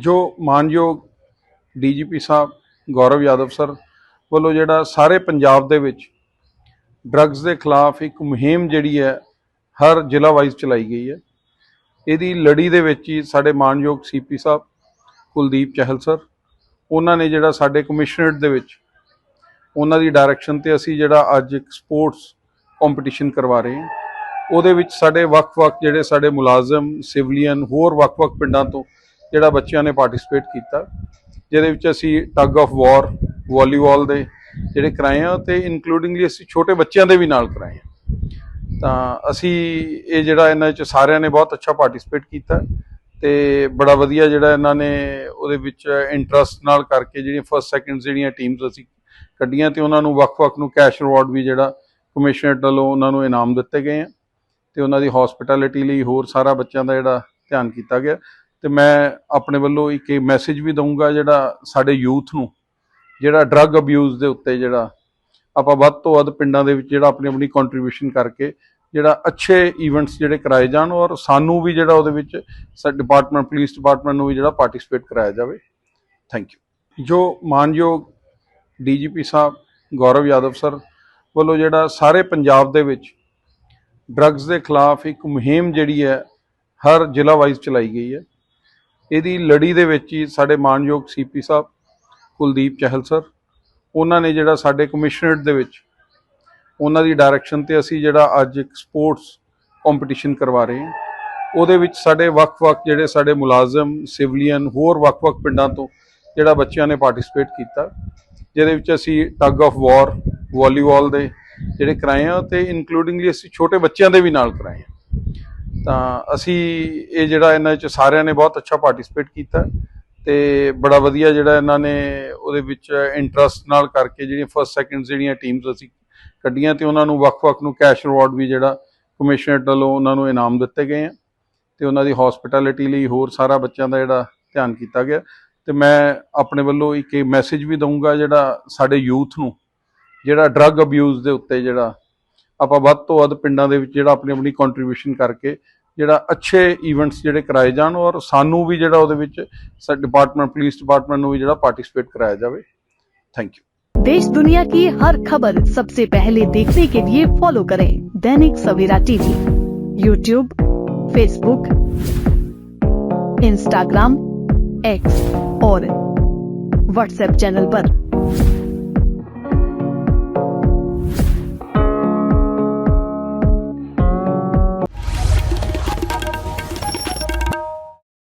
ਜੋ ਮਾਨਯੋਗ ਡੀਜੀਪੀ ਸਾਹਿਬ, ਗੌਰਵ ਯਾਦਵ ਸਰ ਵੱਲੋਂ ਜਿਹੜਾ ਸਾਰੇ ਪੰਜਾਬ ਦੇ ਵਿੱਚ ਡਰੱਗਸ ਦੇ ਖਿਲਾਫ ਇੱਕ ਮੁਹਿੰਮ ਜਿਹੜੀ ਹੈ, ਹਰ ਜ਼ਿਲ੍ਹਾ ਵਾਈਜ਼ ਚਲਾਈ ਗਈ ਹੈ। ਇਹਦੀ ਲੜੀ ਦੇ ਵਿੱਚ ਹੀ ਸਾਡੇ ਮਾਨਯੋਗ ਸੀਪੀ ਸਾਹਿਬ, ਕੁਲਦੀਪ ਚਹਿਲ ਸਰ, ਉਹਨਾਂ ਨੇ ਜਿਹੜਾ ਸਾਡੇ ਕਮਿਸ਼ਨਰੇਟ ਦੇ ਵਿੱਚ ਉਹਨਾਂ ਦੀ ਡਾਇਰੈਕਸ਼ਨ ਤੇ ਅਸੀਂ ਜਿਹੜਾ ਅੱਜ ਇੱਕ ਸਪੋਰਟਸ ਕੰਪੀਟੀਸ਼ਨ ਕਰਵਾ ਰਹੇ ਹਾਂ। ਉਹਦੇ ਵਿੱਚ ਸਾਡੇ ਵੱਖ-ਵੱਖ ਜਿਹੜੇ ਸਾਡੇ ਮੁਲਾਜ਼ਮ ਸਿਵਲੀਅਨ ਹੋਰ ਵੱਖ-ਵੱਖ ਪਿੰਡਾਂ ਤੋਂ ਜਿਹੜਾ ਬੱਚਿਆਂ ਨੇ ਪਾਰਟਿਸਿਪੇਟ ਕੀਤਾ, ਜਿਹਦੇ ਵਿੱਚ ਅਸੀਂ ਟੱਗ ਆਫ ਵਾਰ ਵਾਲੀਬਾਲ ਦੇ ਜਿਹੜੇ ਕਰਾਏ ਆ, ਤੇ ਇਨਕਲੂਡਿੰਗਲੀ ਅਸੀਂ ਛੋਟੇ ਬੱਚਿਆਂ ਦੇ ਵੀ ਨਾਲ ਕਰਾਏ ਆ। ਤਾਂ ਅਸੀਂ ਇਹ ਜਿਹੜਾ ਇਹਨਾਂ ਵਿੱਚ ਸਾਰਿਆਂ ਨੇ ਬਹੁਤ ਅੱਛਾ ਪਾਰਟਿਸਿਪੇਟ ਕੀਤਾ, ਤੇ ਬੜਾ ਵਧੀਆ ਜਿਹੜਾ ਇਹਨਾਂ ਨੇ ਉਹਦੇ ਵਿੱਚ ਇੰਟਰਸਟ ਨਾਲ ਕਰਕੇ ਜਿਹੜੀਆਂ ਫਸਟ ਸੈਕੰਡ ਜਿਹੜੀਆਂ ਟੀਮਸ ਅਸੀਂ ਕੱਢੀਆਂ, ਤੇ ਉਹਨਾਂ ਨੂੰ ਵੱਖ-ਵੱਖ ਨੂੰ ਕੈਸ਼ ਰਿਵਾਰਡ ਵੀ ਜਿਹੜਾ ਕਮਿਸ਼ਨਰੇਟ ਵੱਲੋਂ ਉਹਨਾਂ ਨੂੰ ਇਨਾਮ ਦਿੱਤੇ ਗਏ ਆ, ਤੇ ਉਹਨਾਂ ਦੀ ਹਸਪਿਟੈਲਿਟੀ ਲਈ ਹੋਰ ਸਾਰਾ ਬੱਚਿਆਂ ਦਾ ਜਿਹੜਾ ਧਿਆਨ ਕੀਤਾ ਗਿਆ। ਤੇ ਮੈਂ ਆਪਣੇ ਵੱਲੋਂ ਇੱਕ ਮੈਸੇਜ ਵੀ ਦਊਂਗਾ ਜਿਹੜਾ ਸਾਡੇ ਯੂਥ ਨੂੰ, ਜਿਹੜਾ ਡਰੱਗ ਅਬਿਊਜ਼ ਦੇ ਉੱਤੇ ਜਿਹੜਾ ਆਪਾਂ ਵੱਧ ਤੋਂ ਵੱਧ ਪਿੰਡਾਂ ਦੇ ਵਿੱਚ ਜਿਹੜਾ ਆਪਣੀ ਆਪਣੀ ਕੰਟਰੀਬਿਊਸ਼ਨ ਕਰਕੇ ਜਿਹੜਾ ਅੱਛੇ ਇਵੈਂਟਸ ਜਿਹੜੇ ਕਰਾਏ ਜਾਣ ਔਰ ਸਾਨੂੰ ਵੀ ਜਿਹੜਾ ਉਹਦੇ ਵਿੱਚ ਡਿਪਾਰਟਮੈਂਟ ਪੁਲਿਸ ਡਿਪਾਰਟਮੈਂਟ ਨੂੰ ਵੀ ਜਿਹੜਾ ਪਾਰਟਿਸਿਪੇਟ ਕਰਾਇਆ ਜਾਵੇ। ਥੈਂਕ ਯੂ ਜੋ ਮਾਨਯੋਗ ਡੀਜੀਪੀ ਸਾਹਿਬ, ਗੌਰਵ ਯਾਦਵ ਸਰ ਵੱਲੋਂ ਜਿਹੜਾ ਸਾਰੇ ਪੰਜਾਬ ਦੇ ਵਿੱਚ ਡਰੱਗਸ ਦੇ ਖਿਲਾਫ ਇੱਕ ਮੁਹਿੰਮ ਜਿਹੜੀ ਹੈ, ਹਰ ਜ਼ਿਲ੍ਹਾ ਵਾਈਜ਼ ਚਲਾਈ ਗਈ ਹੈ। ਇਹਦੀ ਲੜੀ ਦੇ ਵਿੱਚ ਹੀ ਸਾਡੇ ਮਾਨਯੋਗ ਸੀਪੀ ਸਾਹਿਬ, ਕੁਲਦੀਪ ਚਹਿਲ ਸਰ, ਉਹਨਾਂ ਨੇ ਜਿਹੜਾ ਸਾਡੇ ਕਮਿਸ਼ਨਰੇਟ ਦੇ ਵਿੱਚ ਉਹਨਾਂ ਦੀ ਡਾਇਰੈਕਸ਼ਨ ਤੇ ਅਸੀਂ ਜਿਹੜਾ ਅੱਜ ਇੱਕ ਸਪੋਰਟਸ ਕੰਪੀਟੀਸ਼ਨ ਕਰਵਾ ਰਹੇ ਹਾਂ। ਉਹਦੇ ਵਿੱਚ ਸਾਡੇ ਵੱਖ-ਵੱਖ ਜਿਹੜੇ ਸਾਡੇ ਮੁਲਾਜ਼ਮ ਸਿਵਲੀਅਨ ਹੋਰ ਵੱਖ-ਵੱਖ ਪਿੰਡਾਂ ਤੋਂ ਜਿਹੜਾ ਬੱਚਿਆਂ ਨੇ ਪਾਰਟਿਸਿਪੇਟ ਕੀਤਾ, ਜਿਹਦੇ ਵਿੱਚ ਅਸੀਂ ਟੱਗ ਆਫ ਵਾਰ ਵਾਲੀਬਾਲ ਦੇ ਜਿਹੜੇ ਕਰਾਏ ਆ, ਤੇ ਇਨਕਲੂਡਿੰਗਲੀ ਅਸੀਂ ਛੋਟੇ ਬੱਚਿਆਂ ਦੇ ਵੀ ਨਾਲ ਕਰਾਏ ਆ। ਤਾਂ ਅਸੀਂ ਇਹ ਜਿਹੜਾ ਇਹਨਾਂ ਵਿੱਚ ਸਾਰਿਆਂ ਨੇ ਬਹੁਤ ਅੱਛਾ ਪਾਰਟਿਸਿਪੇਟ ਕੀਤਾ ਤੇ ਬੜਾ ਵਧੀਆ ਜਿਹੜਾ ਇਹਨਾਂ ਨੇ ਉਹਦੇ ਵਿੱਚ ਇੰਟਰਸਟ ਨਾਲ ਕਰਕੇ ਜਿਹੜੀਆਂ ਫਸਟ ਸੈਕਿੰਡ ਜਿਹੜੀਆਂ ਟੀਮਸ ਅਸੀਂ ਕੱਢੀਆਂ ਤੇ ਉਹਨਾਂ ਨੂੰ ਵੱਖ-ਵੱਖ ਨੂੰ ਕੈਸ਼ ਰਿਵਾਰਡ ਵੀ ਜਿਹੜਾ ਕਮਿਸ਼ਨਰੇਟ ਵੱਲੋਂ ਉਹਨਾਂ ਨੂੰ ਇਨਾਮ ਦਿੱਤੇ ਗਏ ਆ ਤੇ ਉਹਨਾਂ ਦੀ ਹਸਪਿਟੈਲਿਟੀ ਲਈ ਹੋਰ ਸਾਰਾ ਬੱਚਿਆਂ ਦਾ ਜਿਹੜਾ ਧਿਆਨ ਕੀਤਾ ਗਿਆ ਤੇ ਮੈਂ ਆਪਣੇ ਵੱਲੋਂ ਇੱਕ ਮੈਸੇਜ ਵੀ ਦਊਂਗਾ ਜਿਹੜਾ ਸਾਡੇ ਯੂਥ ਨੂੰ ਜਿਹੜਾ ਡਰੱਗ ਅਬਿਊਜ਼ ਦੇ ਉੱਤੇ ਜਿਹੜਾ ਆਪਾਂ ਵੱਧ ਤੋਂ ਵੱਧ ਪਿੰਡਾਂ ਦੇ ਵਿੱਚ ਜਿਹੜਾ ਆਪਣੀ ਆਪਣੀ ਕੰਟਰੀਬਿਊਸ਼ਨ ਕਰਕੇ ਜਿਹੜਾ ਅੱਛੇ ਇਵੈਂਟਸ ਜਿਹੜੇ ਕਰਾਏ ਜਾਣ ਔਰ ਸਾਨੂੰ ਵੀ ਜਿਹੜਾ ਉਹਦੇ ਵਿੱਚ ਸਾਡੇ ਡਿਪਾਰਟਮੈਂਟ ਪੁਲਿਸ ਡਿਪਾਰਟਮੈਂਟ ਨੂੰ ਵੀ ਜਿਹੜਾ ਪਾਰਟਿਸਿਪੇਟ ਕਰਾਇਆ ਜਾਵੇ ਥੈਂਕ ਯੂ देश दुनिया की हर खबर सबसे पहले देखने के लिए फॉलो करें Dainik Savera TV YouTube Facebook Instagram X और व्हाट्सएप चैनल पर।